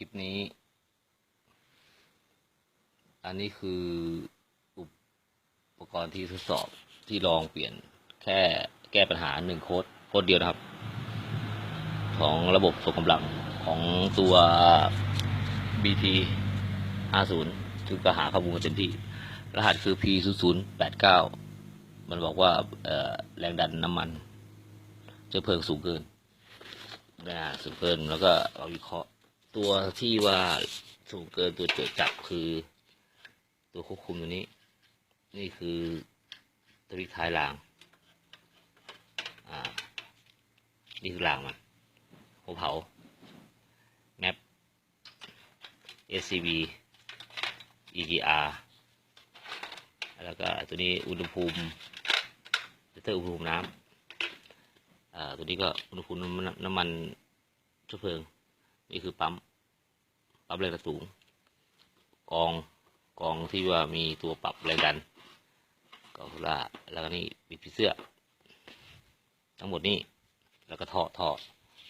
ลิปนี้ อันนี้คืออุปกรณ์ที่ทดสอบที่ลองเปลี่ยนแค่แก้ปัญหาหนึ่งโค้ดโค้ดเดียวนะครับ ของระบบส่งกำลังของตัว BT 50คือก็หาข้อมูลกันเต็มที่ รหัสคือ P 0 0 8 9มันบอกว่าแรงดันน้ำมันเชื้อเพลิงสูงเกินนะสูงเกินแล้วก็เอาวิเคราะห์ ตัวที่ว่าสูงเกินตัวจทย์จับคือ ตัวควบคุมตัวนี้ นี่คือตัวที่ท้ายราง อ่า นี่คือรางมันหัวเผา แมป SCB EGR แล้วก็ตัวนี้อุณหภูมิเตอร์อุณหภูมิน้ำ อ่า ตัวนี้ก็อุณหภูมิน้ำน้ำมันเชื้อเพลิง นี่คือปั๊ม ปั๊มแรงดันสูง กองกองที่ว่ามีตัวปรับแรงดันกองโซล่าร์แล้วก็นี่มีผีเสื้อ ทั้งหมดนี้แล้วก็ท่อท่อ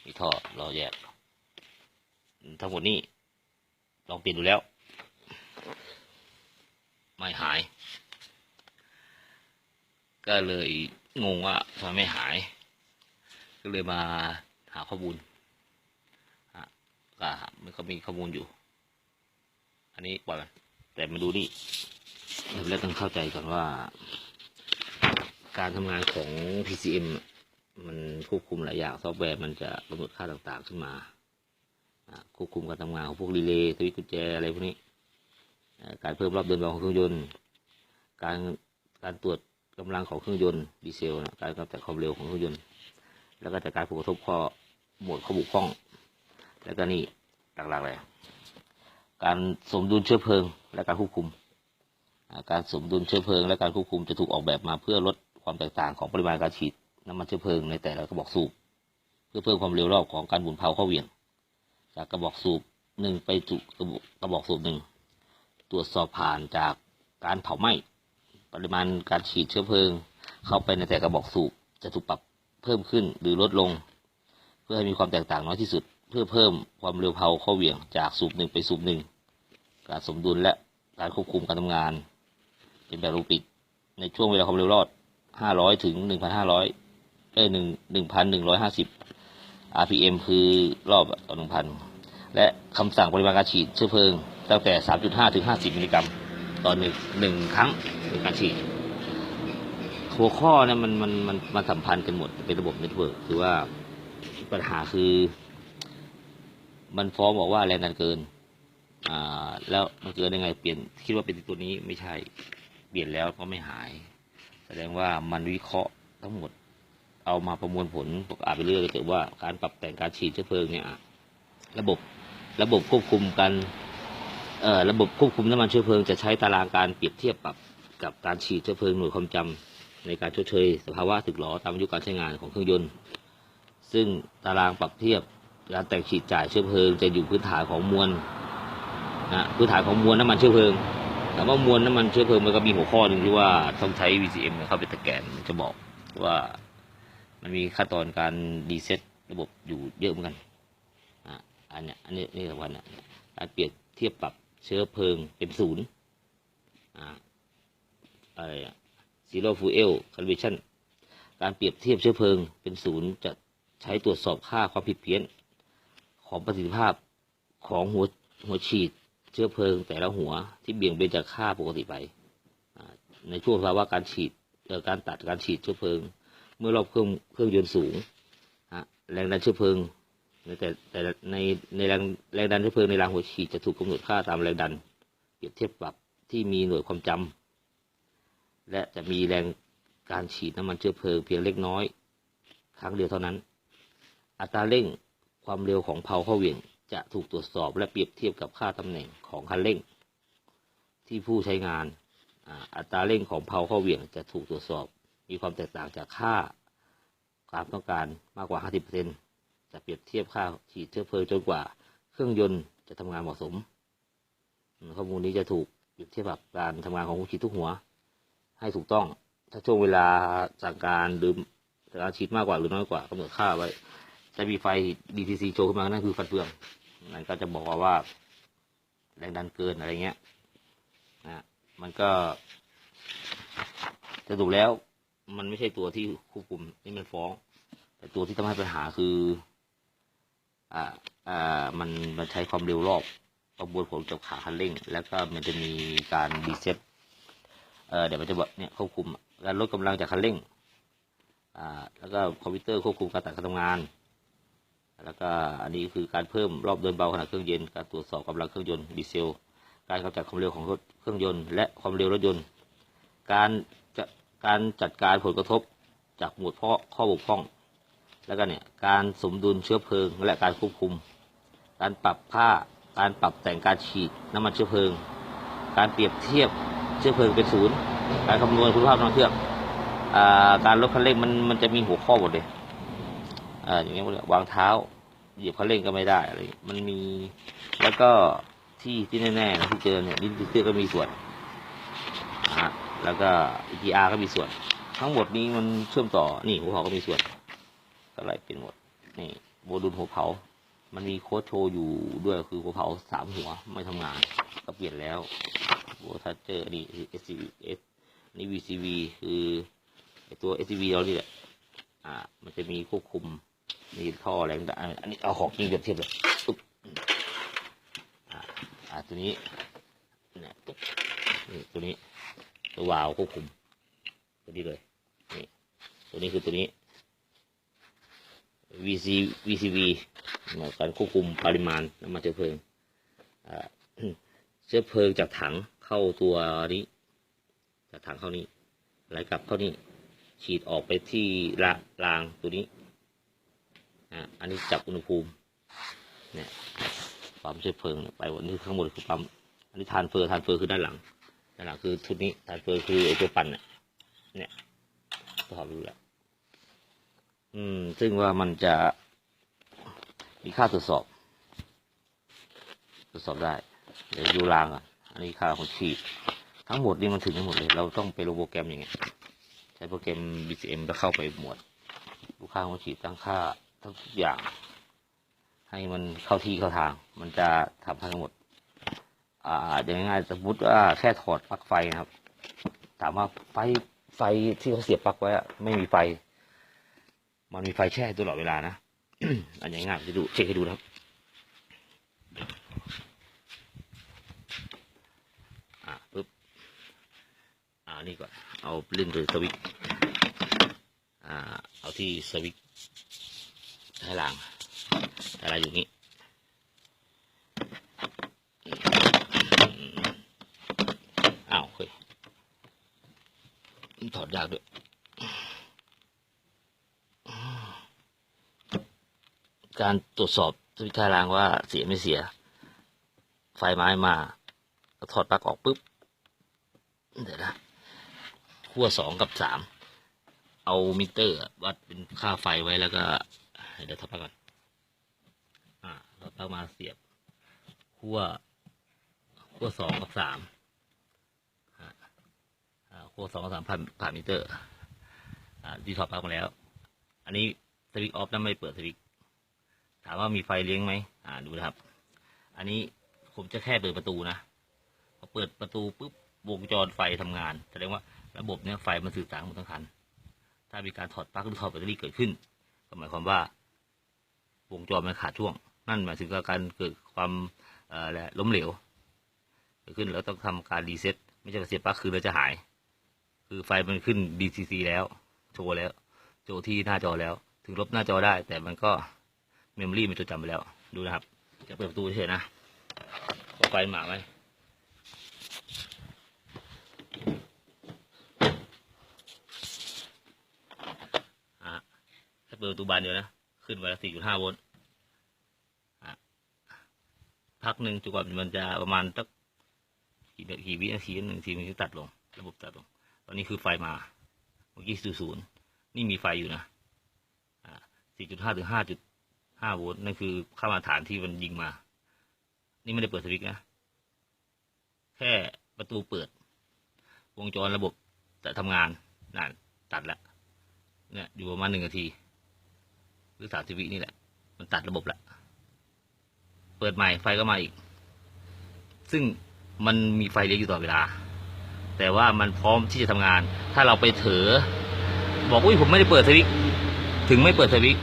มีท่อรอแยก ทั้งหมดนี้ลองเปลี่ยนดูแล้ว ไม่หาย ก็เลยงงว่าทำไมไม่หาย ก็เลยมาหาข้อมูล ก็มันก็มีข้อมูลอยู่ อันนี้ปล่อยมันแต่มาดูนี่เราแรกต้องเข้าใจก่อนว่า การทำงานของ PCM มันควบคุมหลายอย่างซอฟต์แวร์มันจะกำหนดค่าต่างๆขึ้นมาควบคุมการทำงานของพวกรีเลย์สวิตช์กุญแจอะไรพวกนี้ การเพิ่มรอบเดินของเครื่องยนต์ การการตรวจกำลังของเครื่องยนต์ดีเซลนะการกำจัดความเร็วของเครื่องยนต์ แล้วก็จากการผลกระทบข้อหมวดข้อบกพร่อง แล้วก็นี่หลักๆเลย การสมดุลเชื้อเพลิงและการควบคุม การสมดุลเชื้อเพลิงและการควบคุมจะถูกออกแบบมาเพื่อลดความแตกต่างของปริมาณการฉีดน้ำมันเชื้อเพลิงในแต่ละกระบอกสูบ เพื่อเพิ่มความเร็วรอบของการหมุนเพาเข้าเหวี่ยง จากกระบอกสูบหนึ่งไปสู่กระบอกกระบอกสูบหนึ่งตรวจสอบผ่านจากการเผาไหม้ปริมาณการฉีดเชื้อเพลิง เข้าไปในแต่กระบอกสูบจะถูกปรับเพิ่มขึ้นหรือลดลง เพื่อให้มีความแตกต่างน้อยที่สุด เพื่อเพิ่มความเร็วเพาเข้าเหวี่ยงจากสูบหนึ่งไปสูบหนึ่งการสมดุลและการควบคุมการทำงาน เป็นแบบรูปิกในช่วงเวลาความเร็วรอด 500 ถึง 1,500เอ้ย1 1,150 RPM คือรอบต่อหนึ่งพันและคำสั่งปริมาณการฉีดเชื้อเพลิง ตั้งแต่ 3.5 ถึง 50 มิลลิกรัมต่อหนึ่งหนึ่งครั้งในการฉีด หัวข้อเนี่ยมันมันมันมันสัมพันธ์กันหมดเป็นระบบเน็ตเวิร์กคือว่าปัญหาคือ มันฟ้องบอกว่าแรงดันเกิน อ่า แล้วมันเกินยังไงเปลี่ยนคิดว่าเป็นตัวนี้ไม่ใช่เปลี่ยนแล้วก็ไม่หาย แสดงว่ามันวิเคราะห์ทั้งหมด เอามาประมวลผลประกอบไปเรื่อยก็ถือว่าการปรับแต่งการฉีดเชื้อเพลิงเนี่ยระบบระบบควบคุมการเอ่อระบบควบคุมน้ำมันเชื้อเพลิงจะใช้ตารางการเปรียบเทียบปรับกับการฉีดเชื้อเพลิงหน่วยความจำในการชดเชยสภาวะสึกหรอตามอายุการใช้งานของเครื่องยนต์ ซึ่งตารางปรับเทียบ การแต่งฉีดจ่ายเชื้อเพลิง จะอยู่พื้นฐานของมวลนะพื้นฐานของมวลน้ำมันเชื้อเพลิงแต่ว่ามวลน้ำมันเชื้อเพลิงมันก็มีหัวข้อหนึ่งที่ว่าต้องใช้ VCM เข้าไปตะแกนมันจะบอกว่ามันมีขั้นตอนการดีเซ็ตระบบอยู่เยอะเหมือนกันอะอันเนี้ยอันนี้นี่สำคัญนะการเปรียบเทียบปรับเชื้อเพลิงเป็นศูนย์อ่าอะไรอะ zero fuel calibration การเปรียบเทียบเชื้อเพลิงเป็นศูนย์จะใช้ตรวจสอบค่าความผิดเพี้ยน ของประสิทธิภาพของหัวหัวฉีดเชื้อเพลิง แต่ละหัวที่เบี่ยงเบนจากค่าปกติไป ในช่วงภาวะการฉีดเอ่อการตัดการฉีดเชื้อเพลิง เมื่อรอบเครื่องเครื่องยนต์สูงแรงดันเชื้อเพลิงในแต่แต่ในในแรงแรงดันเชื้อเพลิงในรางหัวฉีดจะถูกกำหนดค่าตามแรงดันเปรียบเทียบปรับที่มีหน่วยความจำและจะมีแรงการฉีดน้ำมันเชื้อเพลิงเพียงเล็กน้อย ครั้งเดียวเท่านั้น อัตราเร่ง ความเร็วของเพาเข้าเหวี่ยงจะถูกตรวจสอบและเปรียบเทียบกับค่าตำแหน่งของคันเร่ง ที่ผู้ใช้งานอัตราเร่งของเพาเข้าเหวี่ยงจะถูกตรวจสอบ มีความแตกต่างจากค่าความต้องการมากกว่า 50%จะเปรียบเทียบค่าฉีดเชื้อเพลิงจนกว่า เครื่องยนต์จะทำงานเหมาะสม ข้อมูลนี้จะถูกเปรียบเทียบกับการทำงานของหัวฉีดทุกหัว ให้ถูกต้อง ถ้าช่วงเวลาสั่งการหรือการฉีดมากกว่าหรือน้อยกว่ากำหนดค่าไว้ จะมีไฟ DTC โชว์ขึ้นมานั่นคือฟันเฟืองมันก็จะบอกว่าวาแรงดันเกินอะไรเงี้ยนะมันก็สรุปแล้ว มันไม่ใช่ตัวที่ควบคุมนี่มันฟ้อง แต่ตัวที่ทำให้ปัญหาคือ อ่าอ่ามันมันใช้ความเร็วรอบประมวลผลกับขาคันเร่ง แล้วก็มันจะมีการดีเซ็ตเออเดี๋ยวมันจะบอกเนี่ยควบคุมการลดกำลังจากคันเร่ง อ่า แล้วก็คอมพิวเตอร์ควบคุมการตัดการทำงาน แล้วก็อันนี้คือการเพิ่มรอบเดินเบาขณะเครื่องเย็น การตรวจสอบกำลังเครื่องยนต์ดีเซล การกำจัดความเร็วของรถเครื่องยนต์และความเร็วรถยนต์ การจะการจัดการผลกระทบจากหมวดข้อข้อบกพร่อง แล้วก็เนี่ยการสมดุลเชื้อเพลิง และการควบคุม การปรับค่า การปรับแต่งการฉีดน้ำมันเชื้อเพลิง การเปรียบเทียบเชื้อเพลิงเป็นศูนย์ การคำนวณคุณภาพน้ำเครื่อง การลดคันเร่งมันมันจะมีหัวข้อหมดเลย อ่าอย่างเงี้ยวางเท้า เหยียบคันเร่งก็ไม่ได้อะไรมันมี แล้วก็ที่ที่แน่ๆนะที่เจอเนี่ยลิ้นเตื้อก็มีส่วนฮะแล้วก็ EGR ก็มีส่วน ทั้งหมดนี้มันเชื่อมต่อนี่หัวเผาก็มีส่วนก็ไล่เป็นหมดนี่โมดูลหัวเผา มันมีโค้ดโชว์อยู่ด้วยคือหัวเผาสามหัวไม่ทำงาน ก็เปลี่ยนแล้วโบทัชเจอร์นี่คือ SCV S นี่ VCV คือไอตัว SCV เรานี่แหละอ่า มันจะมีควบคุม นี่ท่อแรงดันอะอันนี้เอาของจริงเปรียบเทียบเลยปุ๊บอ่าตัวนี้เนี่ยปุ๊บนี่ตัวนี้ ตัววาล์วควบคุม ตัวนี้เลยนี่ตัวนี้คือตัวนี้ VC VCV หมายการควบคุมปริมาณน้ำมันเชื้อเพลิงอ่าเชื้อเพลิงจากถังเข้าตัวนี้ จากถังเข้านี้ไหลกลับเข้านี่ฉีดออกไปที่รางตัวนี้ อะอันนี้จับอุณหภูมิเนี่ยปั๊มเชื้อเพลิงไปวันนี้ข้างบนคือปั๊มอันนี้ทานเฟอร์ทานเฟอร์คือด้านหลังด้านหลังคือชุดนี้ทานเฟอร์คือไอตัวปั่นเนี่ยเนี่ยตอบรู้แล้วอืม ซึ่งว่ามันจะมีค่าตรวจสอบ ตรวจสอบได้ เดี๋ยวดูรางอะ อันนี้ค่าของฉีด ทั้งหมดนี่มันถึงทั้งหมดเลย เราต้องไปลงโปรแกรมอย่างเงี้ย ใช้โปรแกรม BCM แล้วเข้าไปหมวด ดูค่าของฉีดตั้งค่า ทุกอย่าง ให้มันเข้าที่เข้าทาง มันจะทำทั้งหมด อ่าอย่างง่ายสมมติว่าแค่ถอดปลั๊กไฟนะครับ ถามว่าไฟไฟที่เขาเสียบปลั๊กไว้อะไม่มีไฟ มันมีไฟแช่ตลอดเวลานะอันอย่างง่ายจะดูเช็คให้ดูนะครับอ่าปึ๊บอ่านี่ก่อนเอาเล่นเลยสวิตอ่าเอาที่สวิต ให้ล่างอะไรอยู่นี้อ้าวเฮ้ยถอดยากด้วยการตรวจสอบสวิตช์ท่ารางว่าเสียไม่เสีย ไฟไม้มาถอดปลั๊กออกปุ๊บ เดี๋ยวนะขั้วสองกับสามเอามิเตอร์วัดเป็นค่าไฟไว้แล้วก็ เดี๋ยวถอดปลั๊กก่อนอ่าถอดปลั๊กมาเสียบขั้วขั้วสองกับสามอ่าโค้ดสองกับสามพันผ่านมิเตอร์ อ่าดีถอดปลั๊กมาแล้ว อันนี้สวิตช์ออฟนั้นไม่เปิดสวิตช์ถามว่ามีไฟเลี้ยงไหมอ่าดูนะครับ อันนี้ผมจะแค่เปิดประตูนะพอเปิดประตูปุ๊บวงจรไฟทำงานแสดงว่าระบบเนี้ยไฟมันสื่อสารหมดทั้งคัน ถ้ามีการถอดปลั๊กหรือถอดแบตเตอรี่เกิดขึ้น ก็หมายความว่า วงจรมันขาดช่วง นั่นหมายถึงการเกิดความอะไรล้มเหลวเกิดขึ้นแล้วต้องทำการรีเซ็ตไม่ใช่เสียบปลั๊กคืนแล้วจะหาย คือไฟมันขึ้น DCC แล้วโชว์แล้ว โชว์ที่หน้าจอแล้ว ถึงลบหน้าจอได้ แต่มันก็เมมโมรี่มันจดจำไปแล้วดูนะครับจะเปิดประตูเฉยนะว่าไฟหมาไหมอ่เปิดประตูบานเดียวนะ ขึ้นไปแล้ว4.5โวลต์อะพักหนึ่งจนกว่ามันจะประมาณสักกี่นาทีวินาทีหนึ่งทีมันจะตัดลง ระบบตัดลง ตอนนี้คือไฟมาเมื่อกี้ศูนย์ศูนย์นี่มีไฟอยู่นะอ่าสี่จุดห้าถึงห้าจุดห้าโวลต์นั่นคือค่ามาตรฐานที่มันยิงมา นี่ไม่ได้เปิดสวิตช์นะ แค่ประตูเปิด วงจรระบบจะทำงานนั่นตัดแล้วเนี่ยอยู่ประมาณหนึ่งนาที รือสามสิบวินี่แหละ มันตัดระบบแล้วเปิดใหม่ไฟก็มาอีก ซึ่งมันมีไฟเลี้ยงอยู่ตลอดเวลา แต่ว่ามันพร้อมที่จะทำงาน ถ้าเราไปเถอบอกอุ้ยผมไม่ได้เปิดสวิตถึงไม่เปิดสวิต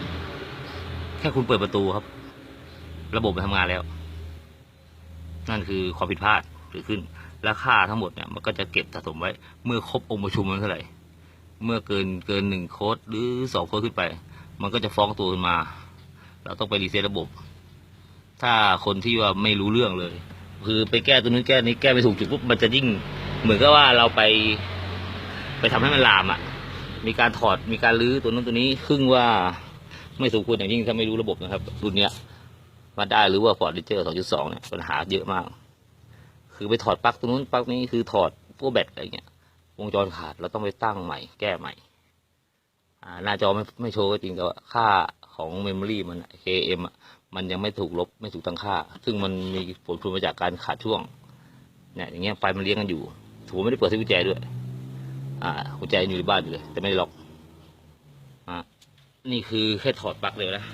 แค่คุณเปิดประตูครับ ระบบมันทำงานแล้ว นั่นคือความผิดพลาดเกิดขึ้น และค่าทั้งหมดเนี่ยมันก็จะเก็บสะสมไว้ เมื่อครบองค์ประชุมมันเท่าไหร่ เมื่อเกินเกินหนึ่งโค้ดหรือสองโค้ดขึ้นไป มันก็จะฟ้องตัวขึ้นมา เราต้องไปรีเซ็ตระบบ ถ้าคนที่ว่าไม่รู้เรื่องเลย คือไปแก้ตัวนู้นแก้นี้แก้ไม่ถูกจุดปุ๊บมันจะยิ่ง เหมือนกับว่าเราไป ไปทำให้มันลามอะ มีการถอดมีการรื้อตัวนู้นตัวนี้ครึ่งว่าไม่สมควรอย่างยิ่งถ้าไม่รู้ระบบนะครับรุ่นเนี้ยมาได้หรือว่า Ford Ranger 2.2เนี่ยปัญหาเยอะมาก คือไปถอดปลั๊กตัวนู้นปลั๊กนี้คือถอดพวกแบตอะไรเงี้ยวงจรขาดเราต้องไปตั้งใหม่แก้ใหม่ หน้าจอไม่ไม่โชว์ก็จริงแต่ว่าค่าของเมมโมรีมัน KM มันยังไม่ถูกลบไม่ถูกตั้งค่า ซึ่งมันมีผลพวงมาจากการขาดช่วงเนี่ยอย่างเงี้ยไฟมันเลี้ยงกันอยู่ถูไม่ได้เปิดที่กุญแจด้วย อ่ากุญแจอยู่ในบ้านอยู่เลย แต่ไม่ได้ล็อกอ่านี่คือแค่ถอดปลั๊กเลยนะ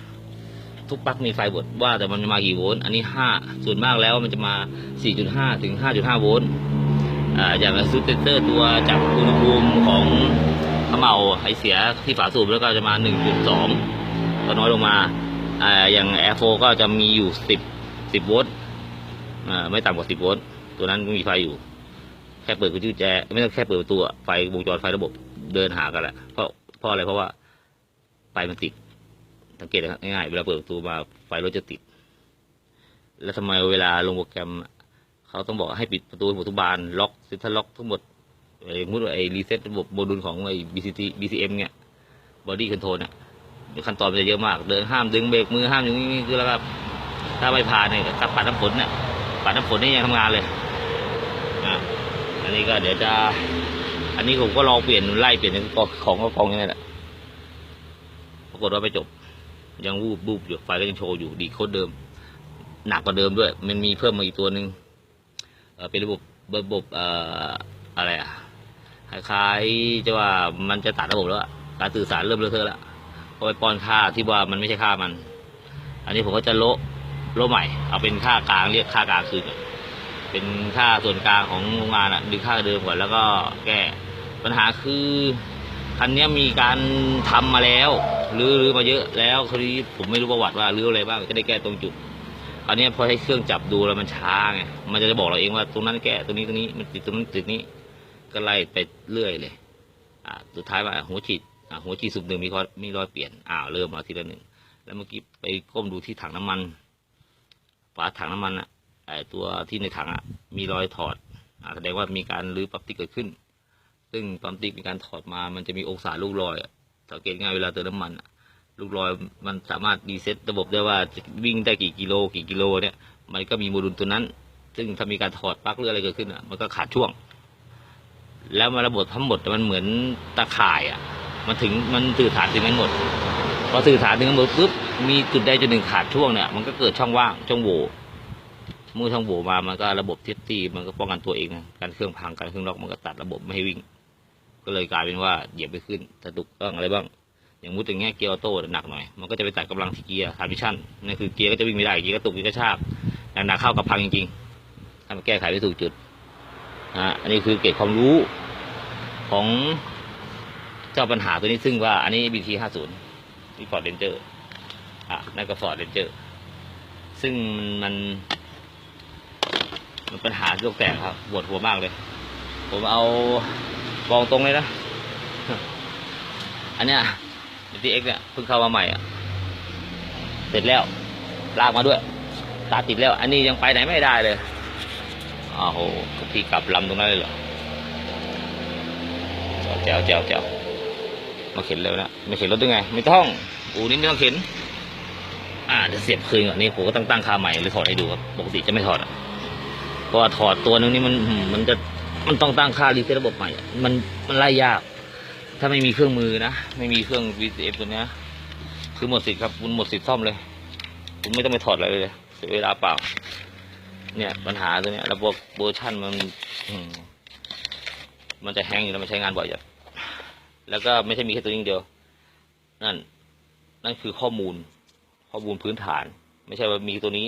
ทุกปลั๊กมีไฟบดว่าแต่มันจะมากี่โวลต์อันนี้ห้าส่วนมากแล้วมันจะมา 4.5 ถึง 5.5 โวลต์อ่าอย่างซูเตเตอร์ตัวจับอุณหภูมิของ ขมเมาไอเสียที่ฝาสูบแล้วก็จะมา 1.2 ก็น้อยลงมาอ่าอย่าง Air 4ก็จะมีอยู่ 10 10โวลต์อ่าไม่ต่ำกว่า 10โวลต์ตัวนั้นมีไฟอยู่ แค่เปิดกุญแจ ไม่ต้องแค่เปิดประตูอะไฟวงจรไฟระบบเดินหากันแหละเพราะเพราะอะไรเพราะว่าไฟมันติดสังเกตง่ายๆเวลาเปิดประตูมาไฟรถจะติด แล้วทำไมเวลาลงโปรแกรมเขาต้องบอกให้ปิดประตูหมดทุกบานล็อกซ็นทรัลล็อกทั้งหมด ไอ้มุดไอ้รีเซ็ตระบบโมดูลของไอ้ BCT BCM เนี่ยบอดี้คอนโทรลเนี่ยขั้นตอนมันจะเยอะมาก เดินห้ามดึงเบรกมือห้ามอย่างนี้คือแล้วครับถ้าไม่ผ่านเนี่ยกับปัดน้ำฝนเนี่ยปัดน้ำฝนนี่ยังทำงานเลยอะอันนี้ก็เดี๋ยวจะ อันนี้ผมก็ลองเปลี่ยนไล่เปลี่ยนของของก็กองอย่างนี้แหละปรากฏว่าไปจบ ยังวูบบูบอยู่ไฟก็ยังโชว์อยู่ดีโคตรเดิม หนักกว่าเดิมด้วย มันมีเพิ่มมาอีกตัวหนึ่งเป็นระบบระบบออะไรอะ คล้ายๆจะว่ามันจะตัดระบบแล้วการสื่อสารเริ่มเลอะเทอะแล้วเพราะไปป้อนค่าที่ว่ามันไม่ใช่ค่ามัน อันนี้ผมก็จะโละโละใหม่ เอาเป็นค่ากลางเรียกค่ากลางคืนก่อเป็นค่าส่วนกลางของโรงงานอะดึงค่าเดิมก่อนแล้วก็แก้ปัญหาคือคันนี้มีการทำมาแล้วรื้อรื้อมาเยอะแล้วคราวนี้ผมไม่รู้ประวัติว่ารื้ออะไรบ้างจะได้แก้ตรงจุดอันนี้พอให้เครื่องจับดูแล้วมันช้าไงมันจะบอกเราเองว่าตรงนั้นแก้ตรงนี้ตรงนี้มันติดตรงนั้นติดนี้ ก็ไล่ไปเรื่อยเลย อ่า สุดท้ายว่าหัวฉีดอ่าหัวฉีดสุบหนึ่งมีข้อมีรอยเปลี่ยนอ้าวเริ่มมาทีละหนึ่งแล้วเมื่อกี้ไปก้มดูที่ถังน้ำมัน ฝาถังน้ำมันอะไอตัวที่ในถังอะมีรอยถอดอ่าแสดงว่ามีการรื้อปั๊มติ๊กเกิดขึ้น ซึ่งปั๊มติ๊กมีการถอดมา มันจะมีองศาลูกรอยสังเกตง่ายเวลาเติมน้ำมันอะลูกรอยมันสามารถรีเซ็ตระบบได้ว่าจะวิ่งได้กี่กิโลกี่กิโลเนี่ยมันก็มีโมดูลตัวนั้น ซึ่งถ้ามีการถอดปลั๊กหรืออะไรเกิดขึ้นอะมันก็ขาดช่วง แล้วมาระบบทั้งหมดมันเหมือนตะข่ายอะ มันถึงมันสื่อสารถึงกันหมดพอสื่อสารถึงกันหมดปุ๊บมีจุดใดจุดหนึ่งขาดช่วงเนี่ยมันก็เกิดช่องว่างช่องโหว่เมื่อช่องโหว่มามันก็ระบบเทสตีมันก็ป้องกันตัวเองการเครื่องพังการเครื่องล็อกมันก็ตัดระบบไม่ให้วิ่ง ก็เลยกลายเป็นว่าเหยียบไปขึ้นกระตุกบ้างอะไรบ้าง อย่างมุดอย่างเงี้ยเกียร์ออโต้หนักหน่อยมันก็จะไปตัดกำลังที่เกียร์ทาร์มิชันนั่นคือเกียร์ก็จะวิ่งไม่ได้เกียร์กระตุกเกียร์กระชากหนักๆเข้ากับพังจริงๆถ้ามันแก้ไขไม่ถูกจุด นะอันนี้คือเกร็ดความรู้ของเจ้าปัญหาตัวนี้ซึ่งว่าอันนี้ BT ห้าศูนย์ที่ Ford Ranger อะนั่นก็ Ford Ranger ซึ่งมันมันปัญหาโยกแตกครับปวดหัวมากเลย ผมเอาบอกตรงเลยนะ อันเนี้ย BTX เนี่ยเพิ่งเข้ามาใหม่อะ เสร็จแล้ว ลากมาด้วยตาติดแล้ว อันนี้ยังไปไหนไม่ได้เลย อ้าวโหพี่กลับลำตรงนั้นเลยเหรอแจวแจวแจวมาเข็นเร็วนะไม่เข็นรถได้ไง ไม่ต้องอูนี้ไม่ต้องเข็น อ่าจะเสียบคืนก่อนนี่ผมก็ต้องตั้งค่าใหม่เลยถอดให้ดูครับปกติจะไม่ถอดอะเพราะว่าถอดตัวนึงนี่มันมันจะมันต้องตั้งค่ารีเซ็ตระบบใหม่ มันมันไล่ยาก ถ้าไม่มีเครื่องมือนะ ไม่มีเครื่อง VCF ตัวเนี้ยคือหมดสิทธิ์ครับ คุณหมดสิทธิ์ซ่อมเลย คุณไม่ต้องไปถอดอะไรเลยเสียเวลาเปล่า เนี่ยปัญหาตัวเนี้ยระบบเวอร์ชันมันมันจะแห้งอยู่แล้วมันใช้งานบ่อยจัดแล้วก็ไม่ใช่มีแค่ตัวนี้เดียว นั่น นั่นคือข้อมูล ข้อมูลพื้นฐาน ไม่ใช่ว่ามีตัวนี้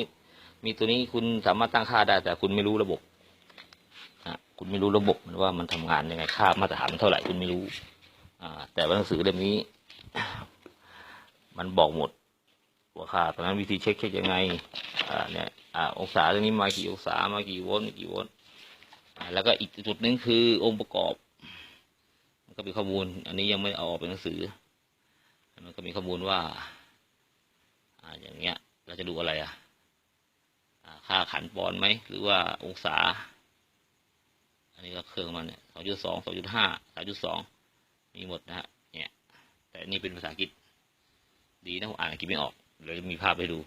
มีตัวนี้คุณสามารถตั้งค่าได้ แต่คุณไม่รู้ระบบะคุณไม่รู้ระบบมันว่ามันทำงานยังไงค่ามาตรฐานมันเท่าไหร่คุณไม่รู้ อ่า แต่หนังสือเล่มนี้ มันบอกหมดว่าค่าตอนนั้นวิธีเช็คเช็คยังไง อ่า เนี่ย อ่าองศาตรงนี้มากี่องศามากี่โวลต์กี่โวลต์แล้วก็อีกจุดหนึ่งคือองค์ประกอบ มันก็มีข้อมูล อันนี้ยังไม่เอาออกเป็นหนังสือ มันก็มีข้อมูลว่าอ่าอย่างเงี้ย เราจะดูอะไรอะค่าขันปอนไหมหรือว่าองศา อันนี้ก็เครื่องมันเนี่ยสองจุดสองสองจุดห้าสามจุดสองมีหมดนะฮะเนี่ย แต่นี่เป็นภาษาอังกฤษดีนะผมอ่านอังกฤษไม่ออกเดี๋ยมีภาพให้ดู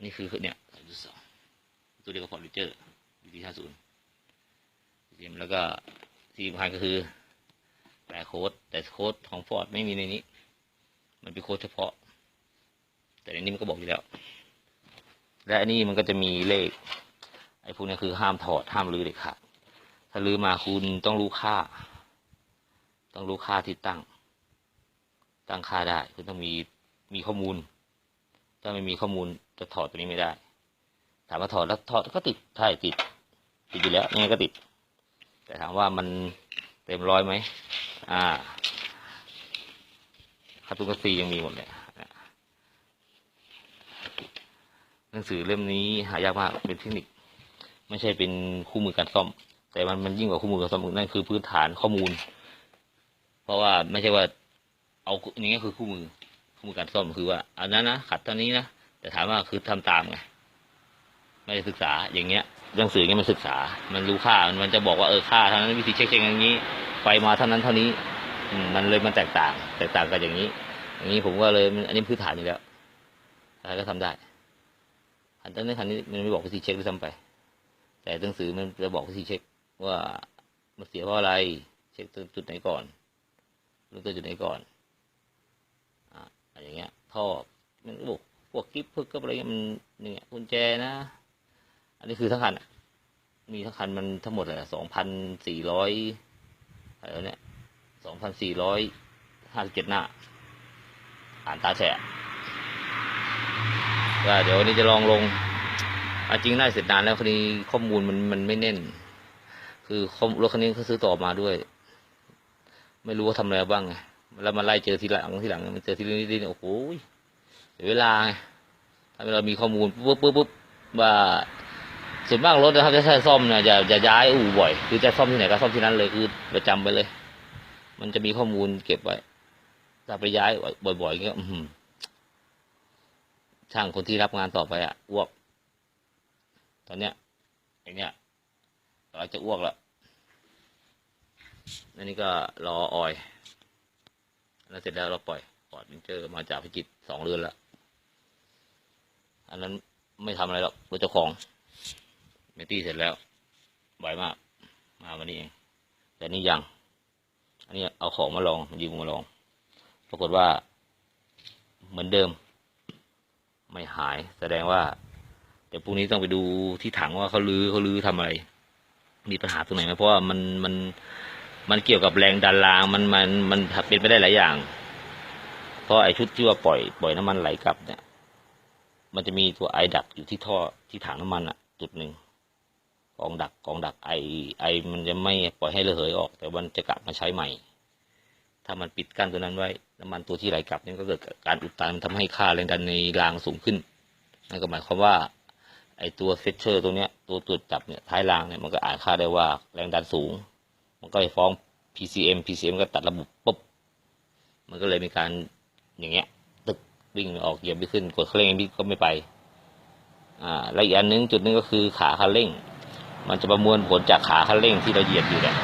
อันนี้คือเนี่ยสามจุดสองตัวเดียวกับพอร์ตเจอร์ยูทีห้าศูนย์แล้วก็ที่สำคัญก็คือแปลโค้ดแต่โค้ดของฟอร์ดไม่มีในนี้ มันเป็นโค้ดเฉพาะ แต่ในนี้มันก็บอกอยู่แล้ว และอันนี้มันก็จะมีเลข ไอ้พวกนี้คือห้ามถอดห้ามลือเด็ดขาดถ้าลือมาคุณต้องรู้ค่า ต้องรู้ค่าที่ตั้ง ตั้งค่าได้ คุณต้องมีมีข้อมูล ถ้าไม่มีข้อมูลจะถอดตัวนี้ไม่ได้ ถามว่าถอดแล้วถอดก็ติดใช่ติด ติดอยู่แล้วยังไงก็ติด แต่ถามว่ามันเต็มร้อยไหมอ่าคาตูนกซียังมีหมดเลยหนังสือเล่มนี้หายากมากเป็นเทคนิค ไม่ใช่เป็นคู่มือการซ่อม แต่มันมันยิ่งกว่าคู่มือการซ่อมนั่นคือพื้นฐานข้อมูล เพราะว่าไม่ใช่ว่าเอาอย่างเงี้คือคู่มือ คู่มือการซ่อมคือว่าอันนั้นนะขัดเท่านี้นะแต่ถามว่าคือทำตามไงไม่ได้ศึกษาอย่างเงี้ยหนังสือเงี้ยมันศึกษา มันรู้ค่ามันจะบอกว่าเออค่าเท่านั้นวิธีเช็คเช็คอย่างนี้ไฟมาเท่านั้นเท่านี้มันเลยมันแตกต่าง แตกต่างกันอย่างนี้ อย่างนี้ผมก็เลยอันนี้พื้นฐานอยู่แล้วใครก็ทำได้อันนั้นคันนี้มันไม่บอกวิธีเช็คด้วยซ้ำไป แต่หนังสือมันจะบอกวิธีเช็คว่ามันเสียเพราะอะไร เช็คจุดไหนก่อนรู้ตัวจุดไหนก่อน อ่อย่างเงี้ยท่อมันก็บอกพวกกิ๊บพวกก็อะไรเงี้ยมันเนี่ยกุญแจนะ อันนี้คือทั้งคันอะมีทั้งคันมันทั้งหมดเลยสองพันสี่ร้อยอะไรวเนี่ยสองพันสี่ร้อยห้าสิบเจ็ดหน้า อ่านตาแฉะก็เดี๋ยววันนี้จะลองลงอจริงได้เสร็จนานแล้วคดีข้อมูลมันมันไม่แน่น คือข้อรถคันนี้เขาซื้อต่อมาด้วย ไม่รู้ว่าทำอะไรบ้างไง แล้วมาไล่เจอทีหลังทีหลังมันเจอทีนี้ทีนี้โอ้โหเสียเวลาไงถ้าเรามีข้อมูลปุ๊บปุ๊บปุ๊บว่าส่วนมากรถนะครับจะใช้ซ่อมเนี่ยจะจะย้ายอู่บ่อย คือจะซ่อมที่ไหนก็ซ่อมที่นั้นเลยคือประจำไปเลย มันจะมีข้อมูลเก็บไว้ถ้าไปย้ายบ่อยๆก็อื้อหือช่างคนที่รับงานต่อไปอะอ้วก ตอนเนี้ยไอเนี้ยเราจะอ้วกแล้วอันนี้ก็รอออย แล้วเสร็จแล้วเราปล่อยปอดมินเจอมาจากพิจิตสองเรือนละอันนั้นไม่ทำอะไรหรอกรถเจ้าของเมตี้เสร็จแล้วบ่อยมาก มาวันนี้เอง แต่นี่ยัง อันนี้เอาของมาลองยืมมาลอง ปรากฏว่า เหมือนเดิม ไม่หาย แสดงว่าเดี๋ยวพรุ่งนี้ต้องไปดูที่ถังว่าเขาลื้อเขาลื้อทำอะไร มีปัญหาตรงไหนไหมเพราะว่ามันมัน มันเกี่ยวกับแรงดันรางมันมันมันเป็นไปได้หลายอย่าง เพราะไอชุดที่ว่าปล่อยปล่อยน้ำมันไหลกลับเนี่ย มันจะมีตัวไอดักอยู่ที่ท่อที่ถังน้ำมันอะจุดหนึ่งกองดักกองดักไอไอมันจะไม่ปล่อยให้ระเหยออก แต่มันจะกลับมาใช้ใหม่ ถ้ามันปิดกั้นตัวนั้นไว้น้ำมันตัวที่ไหลกลับนี่ก็เกิดการอุดตันมันทำให้ค่าแรงดันในรางสูงขึ้นนั่นก็หมายความว่าไอตัวเฟชเชอร์ตัวเนี้ยตัวตรวจจับเนี่ยท้ายรางเนี่ยมันก็อ่านค่าได้ว่าแรงดันสูง มันก็ไปฟ้อง PCM PCM ก็ตัดระบบปุ๊บ มันก็เลยมีการอย่างเงี้ย ตึกวิ่งออกเหยียบไม่ขึ้น กดเคันเร่งพี่ก็ไม่ไป อ่าแล้วอีกอันนึงจุดนึงก็คือขาคันเร่ง มันจะประมวลผลจากขาคันเร่งที่เราเหยียบอยู่เนี่ย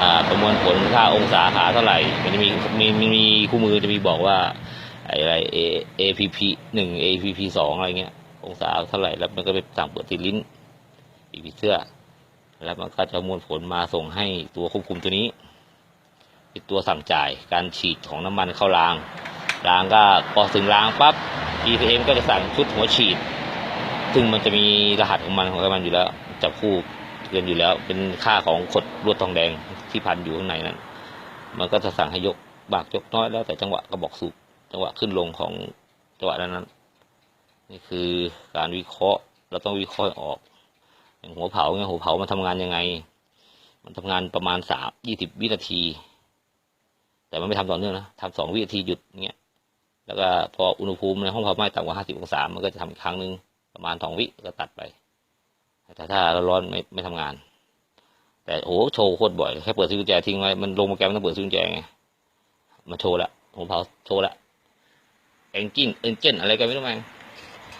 อ่าประมวลผลค่าองศาขาเท่าไหร่ มันจะมีมีมีมีคู่มือจะมีบอกว่าอะไร A APP หนึ่ง APP สองอะไรเงี้ย องศาเท่าไหร่ แล้วมันก็ไปสั่งเปิดติลิ้น อีกผีเสื้อ แล้วมันก็จะมวลผลมาส่งให้ตัวควบคุมตัวนี้เป็นตัวสั่งจ่ายการฉีดของน้ำมันเข้ารางรางก็พอถึงรางปั๊บ GPM ก็จะสั่งชุดหัวฉีด ซึ่งมันจะมีรหัสของมันของมันอยู่แล้วจับคู่เกินอยู่แล้ว เป็นค่าของขดลวดทองแดงที่พันอยู่ข้างในนั้น มันก็จะสั่งให้ยกบากยกน้อยแล้วแต่จังหวะกระบอกสูบจังหวะขึ้นลงของจังหวะนั้นนั้นนี่คือการวิเคราะห์เราต้องวิเคราะห์ออก อย่างหัวเผาเนี่ยหัวเผามันทำงานยังไง มันทำงานประมาณสามยี่สิบวินาที แต่มันไม่ทำต่อเนื่องนะทำสองวินาทีหยุดเงี้ยแล้วก็พออุณหภูมิในห้องเผาไหม้ต่ำกว่าห้าสิบองศามันก็จะทำอีกครั้งหนึ่งประมาณสองวิก็ตัดไป แต่ถ้าเราร้อนไม่ไม่ทำงาน แต่โอ้โหโชว์โคตรบ่อยแค่เปิดสวิตช์กุญแจทิ้งไว้มันลงโปรแกรมต้องเปิดสวิตช์กุญแจไงมาโชว์ละหัวเผาโชว์ละเอนจินเอนจินอะไรกันไม่รู้แม่ง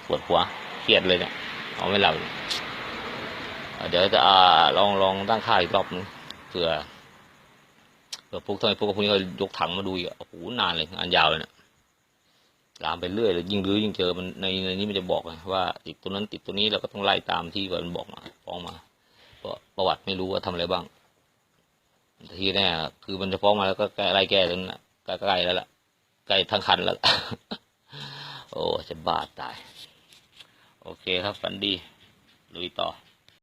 ปวดหัวเครียดเลยเนี่ยเอาไม่หลับอ่า เดี๋ยวจะอาลองลองตั้งค่าอีกรอบนึงเผื่อเผื่อพวกทำไมพวกพวกนี้ก็ยกถังมาดูอีกอะโอ้โหนานเลยงานยาวเลยเนี่ยลามไปเรื่อยเลยยิ่งรื้อยิ่งเจอมันในในนี้มันจะบอกไงว่าติดตัวนั้นติดตัวนี้เราก็ต้องไล่ตามที่มันบอกมาฟ้องมาเพราะประวัติไม่รู้ว่าทำอะไรบ้างทีแน่คือมันจะฟ้องมาแล้วก็ไล่แก้แล้วนะใกล้ๆแล้วล่ะใกล้ทั้งคันแล้ว โอ้จะบ้าตาย โอเคครับฝันดีลุยต่อ